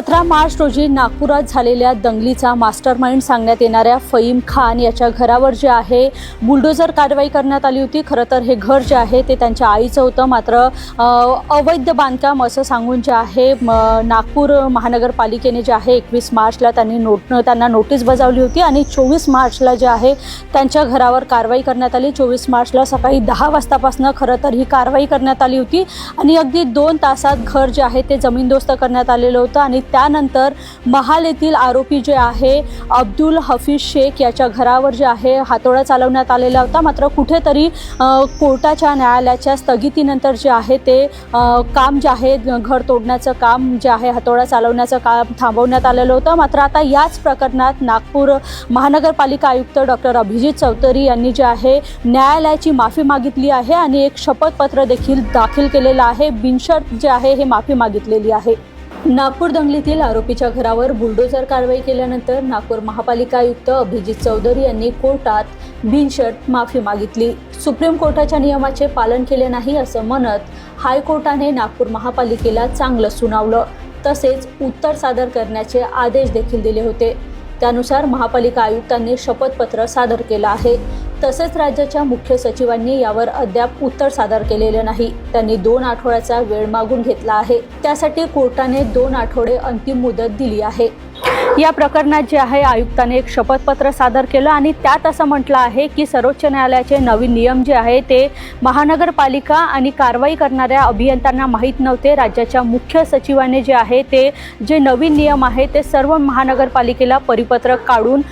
सतरा मार्च रोजी नागपुरात झालेल्या दंगलीचा मास्टर माइंड सांगण्यात येणाऱ्या फईम खान याच्या घरावर जे आहे बुलडोजर कारवाई करण्यात आली होती. खरं तर हे घर जे आहे ते त्यांच्या आईचं होतं. मात्र अवैध बांधकाम असं सांगून जे आहे म, नागपूर महानगरपालिकेने जे आहे एकवीस मार्चला त्यांनी नोट त्यांना नोटीस बजावली होती आणि चोवीस मार्चला जे आहे त्यांच्या घरावर कारवाई करण्यात आली. चोवीस मार्चला सकाळी दहा वाजतापासून खरं तर ही कारवाई करण्यात आली होती आणि अगदी दोन तासात घर जे आहे ते जमीनदोस्त करण्यात आलेलं होतं आणि त्यानंतर महाल येथील आरोपी जे आहे अब्दुल हफीज शेख याच्या घरावर जे आहे हातोडा चालवण्यात आलेला होता. मात्र कुठेतरी कोर्टाच्या न्यायालयाच्या स्थगितीनंतर जे आहे ते काम जे आहे घर तोडण्याचं काम जे आहे हातोडा चालवण्याचं काम थांबवण्यात आलेलं होतं. मात्र आता याच प्रकरणात नागपूर महानगरपालिका आयुक्त डॉक्टर अभिजित चौधरी यांनी जे आहे न्यायालयाची माफी मागितली आहे आणि एक शपथपत्र देखील दाखल केलेलं आहे. बिनशर्त जे आहे हे माफी मागितलेली आहे. नागपूर दंगलीतील आरोपीच्या घरावर बुलडोझर कारवाई केल्यानंतर नागपूर महापालिका आयुक्त अभिजित चौधरी यांनी कोर्टात बिनशर्त माफी मागितली. सुप्रीम कोर्टाच्या नियमाचे पालन केले नाही असं म्हणत हायकोर्टाने नागपूर महापालिकेला चांगलं सुनावलं. तसेच उत्तर सादर करण्याचे आदेश देखील दिले होते. त्यानुसार महापालिका आयुक्तांनी शपथपत्र सादर केलं आहे. तसेच राज्याच्या मुख्य सचिवांनी यावर अद्याप उत्तर सादर केलेलं नाही. त्यांनी दोन आठवड्याचा वेळ मागून घेतला आहे. त्यासाठी कोर्टाने दोन आठवडे अंतिम मुदत दिली आहे. या प्रकरणात जे आहे आयुक्ताने एक शपथपत्र सादर केलं आणि त्यात असं म्हटलं आहे की सर्वोच्च न्यायालयाचे नवीन नियम जे आहे ते महानगरपालिका आणि कारवाई करणाऱ्या अभियंत्यांना माहीत नव्हते. राज्याच्या मुख्य सचिवाने जे आहे ते जे नवीन नियम आहे ते सर्व महानगरपालिकेला परिपत्रक काढून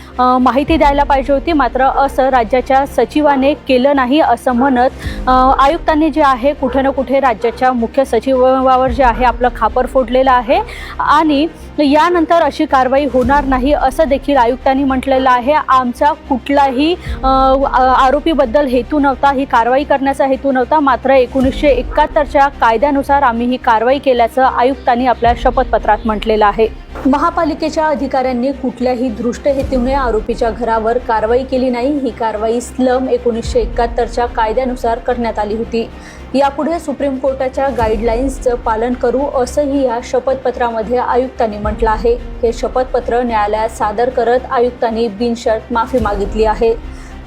माहिती द्यायला पाहिजे होती. मात्र असं राज्याच्या सचिवाने केलं नाही असं म्हणत आयुक्तांनी जे आहे कुठे ना कुठे राज्याच्या मुख्य सचिवावर जे आहे आपलं खापर फोडलेलं आहे. आणि यानंतर अशी कारवाई होणार नाही असं देखील आयुक्तांनी म्हटलेलं आहे. आमचा कुठलाही आरोपीबद्दल हेतू नव्हता ही कारवाई करण्याचा हेतू नव्हता. मात्र एकोणीसशे एकाहत्तरच्या कायद्यानुसार आम्ही ही कारवाई केल्याचं आयुक्तांनी आपल्या शपथपत्रात म्हटलेलं आहे. महापालिकेच्या अधिकाऱ्यांनी कुठल्याही दृष्ट हेतूने आरोपीच्या घरावर कारवाई केली नाही. ही कारवाई स्लम एकोणीसशे एकाहत्तरच्या कायद्यानुसार करण्यात आली होती. यापुढे सुप्रीम कोर्टाच्या गाईडलाईन्सचं पालन करू असंही या शपथपत्रामध्ये आयुक्तांनी म्हटलं आहे. हे शपथपत्र न्यायालयात सादर करत आयुक्तांनी बिनशर्त माफी मागितली आहे.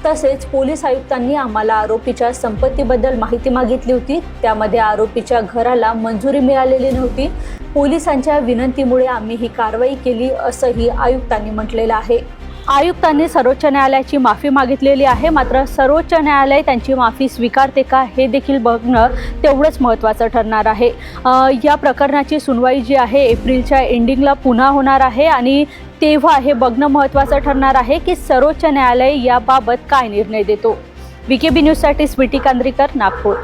तसेच पोलीस आयुक्तांनी आम्हाला आरोपीच्या संपत्तीबद्दल माहिती मागितली होती. त्यामध्ये आरोपीच्या घराला मंजुरी मिळालेली नव्हती. पोलिसांच्या विनंतीमुळे आम्ही ही कारवाई केली असंही आयुक्तांनी म्हटलेलं आहे. आयुक्तांनी सर्वोच्च न्यायालयाची माफी मागितलेली आहे. मात्र सर्वोच्च न्यायालय त्यांची माफी स्वीकारते का हे देखील बघणं तेवढंच महत्त्वाचं ठरणार आहे. या प्रकरणाची सुनवाई जी आहे एप्रिलच्या एंडिंगला पुन्हा होणार आहे आणि तेव्हा हे बघणं महत्त्वाचं ठरणार आहे की सर्वोच्च न्यायालय याबाबत काय निर्णय देतो. बी के बी न्यूजसाठी स्वीटी कांद्रीकर नागपूर.